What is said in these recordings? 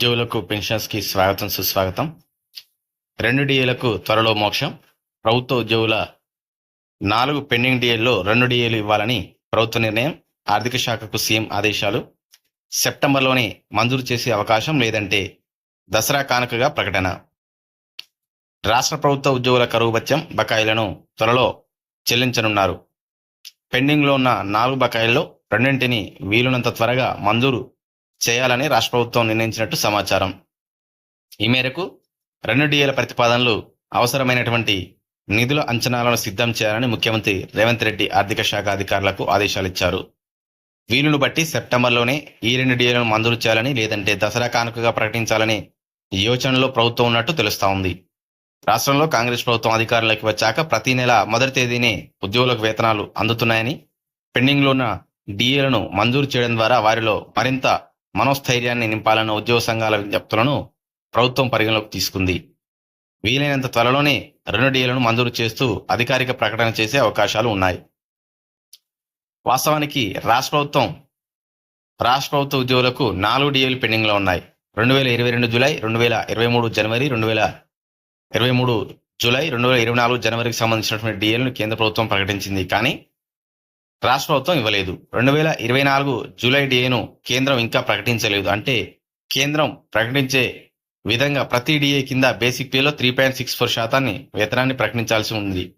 ఉద్యోగులకు పెన్షన్స్కి స్వాగతం సుస్వాగతం. రెండు డిఏలకు త్వరలో మోక్షం. ప్రభుత్వ ఉద్యోగుల నాలుగు పెండింగ్ డిఏల్లో రెండు డిఏలు ఇవ్వాలని ప్రభుత్వ నిర్ణయం ఆర్థిక శాఖకు సీఎం ఆదేశాలు. సెప్టెంబర్లోనే మంజూరు చేసే అవకాశం లేదంటే దసరా కానుకగా ప్రకటన. రాష్ట్ర ప్రభుత్వ ఉద్యోగుల కరువు భత్యం బకాయిలను త్వరలో చెల్లించనున్నారు. పెండింగ్లో ఉన్న నాలుగు బకాయిల్లో రెండింటిని వీలునంత త్వరగా మంజూరు చేయాలని రాష్ట్ర ప్రభుత్వం నిర్ణయించినట్టు సమాచారం. ఈ మేరకు రెండు డిఏల ప్రతిపాదనలు అవసరమైనటువంటి నిధుల అంచనాలను సిద్ధం చేయాలని ముఖ్యమంత్రి రేవంత్ రెడ్డి ఆర్థిక శాఖ అధికారులకు ఆదేశాలిచ్చారు. వీలును బట్టి సెప్టెంబర్లోనే ఈ రెండు డిఏలను మంజూరు చేయాలని లేదంటే దసరా కానుకగా ప్రకటించాలని యోచనలో ప్రభుత్వం ఉన్నట్టు తెలుస్తా ఉంది. రాష్ట్రంలో కాంగ్రెస్ ప్రభుత్వం అధికారంలోకి వచ్చాక ప్రతి నెల మొదటి తేదీనే ఉద్యోగులకు వేతనాలు అందుతున్నాయని పెండింగ్లో ఉన్న డిఏలను మంజూరు చేయడం ద్వారా వారిలో మరింత మనోస్థైర్యాన్ని నింపాలన్న ఉద్యోగ సంఘాల విజ్ఞప్తులను ప్రభుత్వం పరిగణలోకి తీసుకుంది. వీలైనంత త్వరలోనే రెండు డీలను మంజూరు చేస్తూ అధికారిక ప్రకటన చేసే అవకాశాలు ఉన్నాయి. వాస్తవానికి రాష్ట్ర ప్రభుత్వం రాష్ట్ర ప్రభుత్వ ఉద్యోగులకు నాలుగు డిఏలు పెండింగ్లో ఉన్నాయి. రెండు వేల ఇరవై రెండు జూలై రెండు వేల ఇరవై మూడు జనవరి రెండు వేల ఇరవై మూడు జూలై రెండు వేల ఇరవై నాలుగు జనవరికి సంబంధించినటువంటి డిఏలను కేంద్ర ప్రభుత్వం ప్రకటించింది. కానీ రాష్ట్ర ప్రభుత్వం ఇవ్వలేదు. రెండు వేల ఇరవై నాలుగు జూలై డిఏను కేంద్రం ఇంకా ప్రకటించలేదు. అంటే కేంద్రం ప్రకటించే విధంగా ప్రతి డిఏ కింద బేసిక్ పేలో త్రీ పాయింట్ సిక్స్ ఫోర్ శాతాన్ని వేతనాన్ని ప్రకటించాల్సి ఉంది.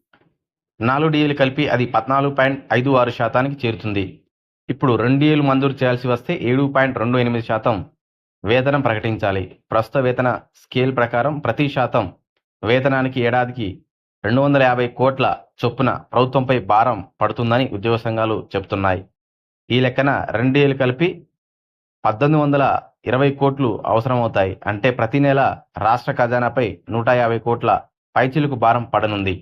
నాలుగు డిఏలు కలిపి అది పద్నాలుగు పాయింట్ ఐదు ఆరు శాతానికి చేరుతుంది. ఇప్పుడు రెండు డిఏలు మంజూరు చేయాల్సి వస్తే ఏడు పాయింట్ రెండు ఎనిమిది శాతం వేతనం ప్రకటించాలి. ప్రస్తుత వేతన స్కేల్ ప్రకారం ప్రతి శాతం వేతనానికి ఏడాదికి రెండు వందల యాభై కోట్ల చొప్పున ప్రభుత్వంపై భారం పడుతుందని ఉద్యోగ సంఘాలు చెబుతున్నాయి. ఈ లెక్కన రెండేళ్ళు కలిపి పద్దెనిమిది వందల ఇరవై కోట్లు అవసరమవుతాయి. అంటే ప్రతి నెల రాష్ట్ర ఖజానాపై నూట యాభై కోట్ల పైచిలకు భారం పడనుంది.